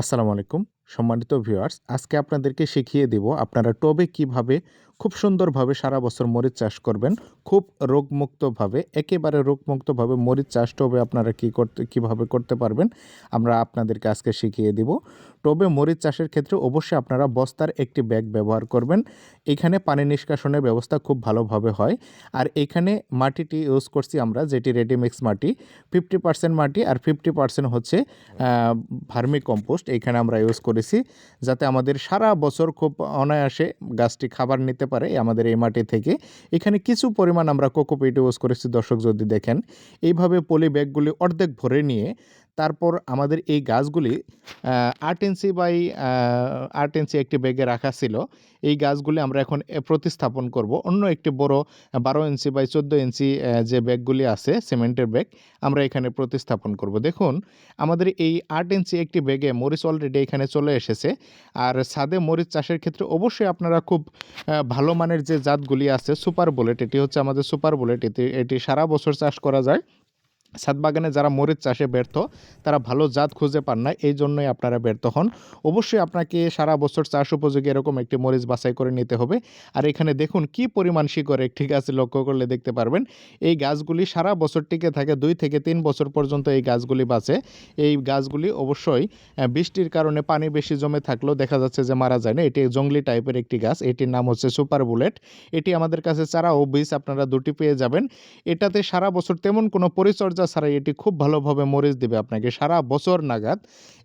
আসসালামু আলাইকুম। সম্মানিত ভিউয়ার্স আজকে আপনাদেরকে শিখিয়ে দেব আপনারা টবে কীভাবে খুব সুন্দরভাবে সারা বছর মরিচ চাষ করবেন, খুব রোগমুক্তভাবে, একেবারে রোগমুক্তভাবে মরিচ চাষ টবে আপনারা কি করতে, কীভাবে করতে পারবেন, আমরা আপনাদেরকে আজকে শিখিয়ে দিব। টবে মরিচ চাষের ক্ষেত্রে অবশ্যই আপনারা বস্তার একটি ব্যাগ ব্যবহার করবেন, এখানে পানি নিষ্কাশনের ব্যবস্থা খুব ভালোভাবে হয়, আর এখানে মাটিটি ইউজ করছি আমরা, যেটি রেডিমিক্স মাটি ফিফটি পার্সেন্ট মাটি আর ফিফটি পার্সেন্ট হচ্ছে ভার্মি কম্পোস্ট, এখানে আমরা ইউজ করেছি যাতে আমাদের সারা বছর খুব অনায়াসে গাছটি খাবার নিতে পারে আমাদের এই মাটি থেকে। এখানে কিছু পরিমাণ আমরা কোকোপিট ইউজ করেছি, দর্শক যদি দেখেন। এইভাবে পলি ব্যাগগুলি অর্ধেক ভরে নিয়ে তারপর আমাদের এই গাছগুলি আট ইঞ্চি বাই আট ইঞ্চি একটি ব্যাগে রাখা ছিল। এই গাছগুলি আমরা এখন প্রতিস্থাপন করব। অন্য একটি বড়, বারো ইঞ্চি বাই চোদ্দ ইঞ্চি যে ব্যাগগুলি আছে, সিমেন্টের ব্যাগ আমরা এখানে প্রতিস্থাপন করব। দেখুন, আমাদের এই আট ইঞ্চি একটি ব্যাগে মরিচ অলরেডি এখানে চলে এসেছে। আর ছাদে মরিচ চাষের ক্ষেত্রে অবশ্যই আপনারা খুব ভালো মানের যে জাতগুলি আছে, সুপার বুলেট, এটি হচ্ছে আমাদের সুপার বুলেট। এটি এটি সারা বছর চাষ করা যায়। ছাদ বাগানে যারা মরিচ চাষে ব্যর্থ, তারা ভালো জাত খুঁজে পান না এই জন্যই আপনারা ব্যর্থ হন। অবশ্যই আপনাকে সারা বছর চাষ উপযোগী এরকম একটি মরিচ বাছাই করে নিতে হবে। আর এখানে দেখুন কি পরিমাণ শিকড় একটি গাছ লক্ষ্য করলে দেখতে পারবেন। এই গাছগুলি সারা বছর টিকে থাকে, দুই থেকে তিন বছর পর্যন্ত এই গাছগুলি বাঁচে। এই গাছগুলি অবশ্যই বৃষ্টির কারণে পানি বেশি জমে থাকলেও দেখা যাচ্ছে যে মারা যায় না। এটি জঙ্গলি টাইপের একটি গাছ, এটির নাম হচ্ছে সুপার বুলেট। এটি আমাদের কাছে চারা ও বীজ আপনারা দুটি পেয়ে যাবেন। এটাতে সারা বছর তেমন কোনো পরিচর্যা পরিচর্যা ছাড়াই এটি খুব ভালোভাবে মরিচ দেবে আপনাকে। সারা বছর নাগাদ।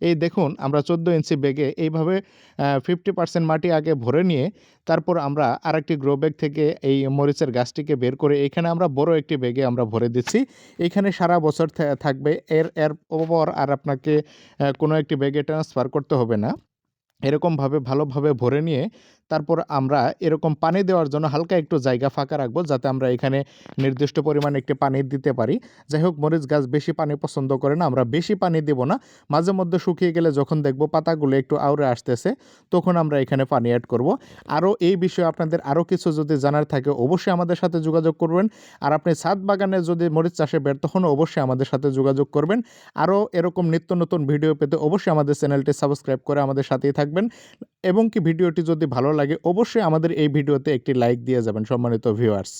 এই দেখুন, আমরা চোদ্দ ইঞ্চি বেগে এইভাবে ফিফটি পার্সেন্ট মাটি আগে ভরে নিয়ে তারপর আমরা আরেকটি গ্রো ব্যাগ থেকে এই মরিচের গাছটিকে বের করে এখানে আমরা বড় একটি ব্যাগে আমরা ভরে দিচ্ছি। এখানে সারা বছর থাকবে। এর এর পর আর আপনাকে কোনো একটি ব্যাগে ট্রান্সফার করতে হবে না। এরকমভাবে ভালোভাবে ভরে নিয়ে তারপর আমরা এরকম পানি দেওয়ার জন্য হালকা একটু জায়গা ফাঁকা রাখব যাতে আমরা এখানে নির্দিষ্ট পরিমাণে একটি পানি দিতে পারি। যাই হোক, মরিচ গাছ বেশি পানি পছন্দ করে না, আমরা বেশি পানি দেব না। মাঝে মধ্যে শুকিয়ে গেলে যখন দেখব পাতাগুলো একটু আউরে আসতেছে, তখন আমরা এখানে পানি অ্যাড করব। আরও এই বিষয়ে আপনাদের আরও কিছু যদি জানার থাকে, অবশ্যই আমাদের সাথে যোগাযোগ করবেন। আর আপনি ছাদ বাগানে যদি মরিচ চাষে ব্যর্থ হন, অবশ্যই আমাদের সাথে যোগাযোগ করবেন। আরও এরকম নিত্য নতুন ভিডিও পেতে অবশ্যই আমাদের চ্যানেলটি সাবস্ক্রাইব করে আমাদের সাথেই থাকবেন। এবং কি ভিডিওটি যদি ভালো লাগে, অবশ্যই আমাদের এই ভিডিওতে একটি লাইক দিয়ে যাবেন, সম্মানিত ভিউয়ার্স